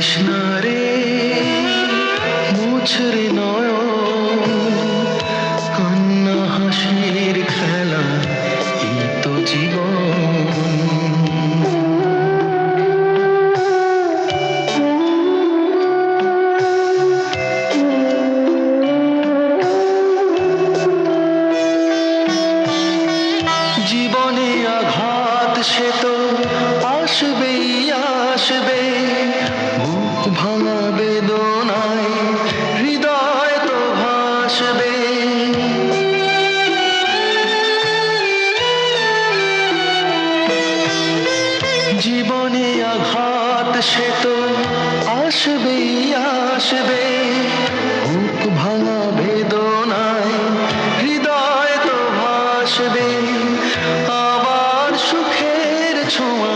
না রে মুছরে নয়ন। কান্না, হাসির খেলা, এই তো জীবন। জীবনে আঘাত সে তো আসবেই। আসবে। জীবনে আঘাত সে তো আসবেই, আসবে। বুক ভাঙা বেদনায় হৃদয় তো ভাসবে। আবার সুখের ছোঁয়া